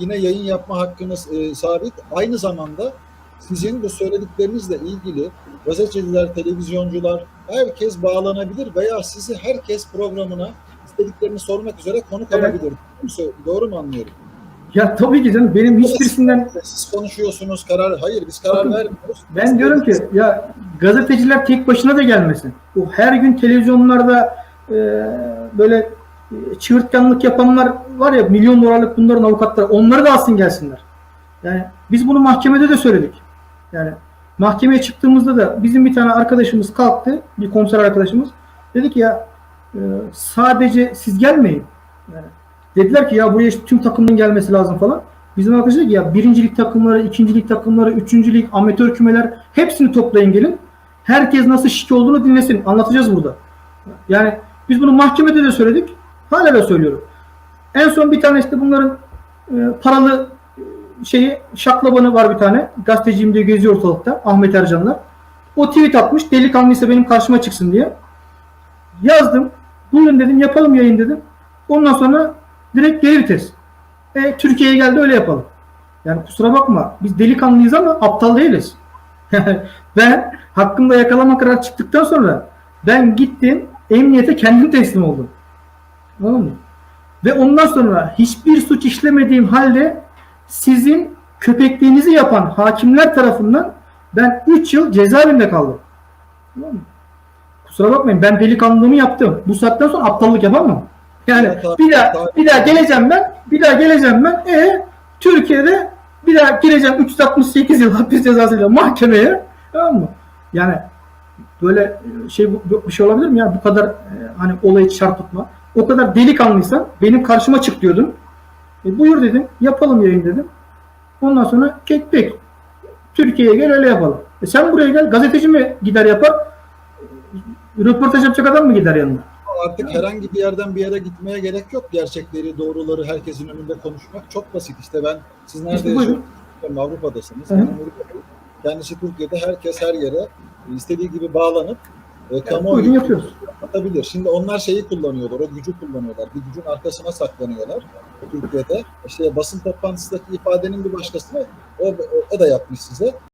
yine yayın yapma hakkınız e, sabit. Aynı zamanda sizin bu söylediklerinizle ilgili gazeteciler, televizyoncular herkes bağlanabilir veya sizi herkes programına istediklerini sormak üzere konuk Evet. alabilir. Doğru mu anlıyorum? Ya tabii ki canım benim hiçbirisinden Siz konuşuyorsunuz karar. Hayır biz karar Bakın, vermiyoruz. ben diyorum ki ya gazeteciler tek başına da gelmesin. O her gün televizyonlarda e, böyle çığırtkanlık yapanlar var ya milyon dolarlık bunların avukatları onları da alsın gelsinler. Yani biz bunu mahkemede de söyledik. Yani mahkemeye çıktığımızda da bizim bir tane arkadaşımız kalktı, bir komiser arkadaşımız. Dedi ki ya e, sadece siz gelmeyin. Yani dediler ki ya buraya işte tüm takımın gelmesi lazım falan. Bizim arkadaş dedi ki ya birincilik takımları, ikincilik takımları, üçüncülük, amatör kümeler hepsini toplayın gelin. Herkes nasıl şike olduğunu dinlesin. Anlatacağız burada. Yani biz bunu mahkemede de söyledik. Hala da söylüyorum. En son bir tane işte bunların e, paralı e, şeyi şaklabanı var bir tane. Gazeteciyim diye geziyor ortalıkta. Ahmet Ercan'la. O tweet atmış. Delikanlıysa benim karşıma çıksın diye. Yazdım. Buyurun dedim yapalım yayın dedim. Ondan sonra direkt geri vites. E, Türkiye'ye geldi öyle yapalım. Yani kusura bakma biz delikanlıyız ama aptal değiliz. ben hakkımda yakalama kararı çıktıktan sonra ben gittim emniyete kendim teslim oldum. Anladın mı? Ve ondan sonra hiçbir suç işlemediğim halde sizin köpekliğinizi yapan hakimler tarafından ben 3 yıl cezaevinde kaldım. Tamam mı? Kusura bakmayın ben delikanlılığımı yaptım. Bu saatten sonra aptallık yapamam. Yani bir daha bir daha geleceğim ben. Bir daha geleceğim ben. E Türkiye'de bir daha gireceğim 368 yıl hapis cezasıyla mahkemeye. Tamam mı? Yani böyle şey bir şey olabilir mi ya? Bu kadar e, hani olayı çarpıtma. O kadar delikanlıysan benim karşıma çık diyordun. E, buyur dedim. Yapalım yayın dedim. Ondan sonra kek pek. Türkiye'ye gel öyle yapalım. E sen buraya gel. Gazeteci mi gider yapar? E, Röportaj yapacak adam mı gider yanına? Artık herhangi bir yerden bir yere gitmeye gerek yok. Gerçekleri, doğruları herkesin önünde konuşmak çok basit. İşte ben siz nerede İşte yaşıyorsunuz? Avrupa'dasınız. Ben. Kendisi Türkiye'de herkes her yere istediği gibi bağlanıp e, kamuoyu buyurun yapıyoruz. Atabilir. Şimdi onlar şeyi kullanıyorlar, o gücü kullanıyorlar. Bir gücün arkasına saklanıyorlar Türkiye'de. İşte basın toplantısındaki ifadenin bir başkasını o, o, o da yapmış size.